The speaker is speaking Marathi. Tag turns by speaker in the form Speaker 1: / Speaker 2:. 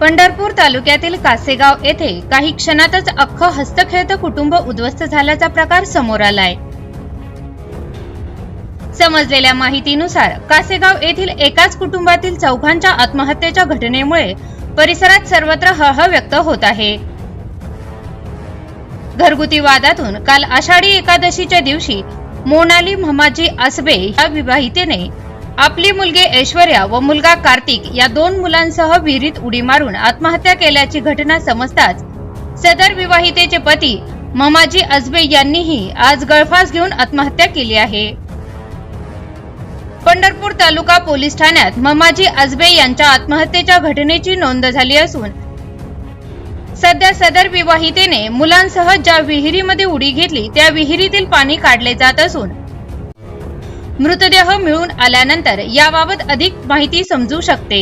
Speaker 1: पंढरपूर तालुक्यातील कासेगाव येथे काही क्षणातच अख्खं हस्तखेळतं कुटुंब उद्ध्वस्त झाल्याचा प्रकार समोर आलाय. समजलेल्या माहितीनुसार कासेगाव येथील एकाच कुटुंबातील चौघांच्या आत्महत्येच्या घटनेमुळे परिसरात सर्वत्र हह व्यक्त होत आहे. घरगुती वादातून काल आषाढी एकादशीच्या दिवशी मोनाली म्हामाजी आसबे या विवाहितेने आपली मुलगी ऐश्वर्या व मुलगा कार्तिक या दोन मुलांसह विहिरीत उडी मारून आत्महत्या केल्याची घटना समजताच सदर विवाहितेचे पती ममाजी अजबे यांनीही आज गळफास घेऊन आत्महत्या केली आहे. पंढरपूर तालुका पोलीस ठाण्यात ममाजी अजबे यांच्या आत्महत्येच्या घटनेची नोंद झाली असून सध्या सदर विवाहितेने मुलांसह ज्या विहिरीमध्ये उडी घेतली त्या विहिरीतील पाणी काढले जात असून मृतदेह मिळून आल्यानंतर याबाबत अधिक माहिती समजू शकते.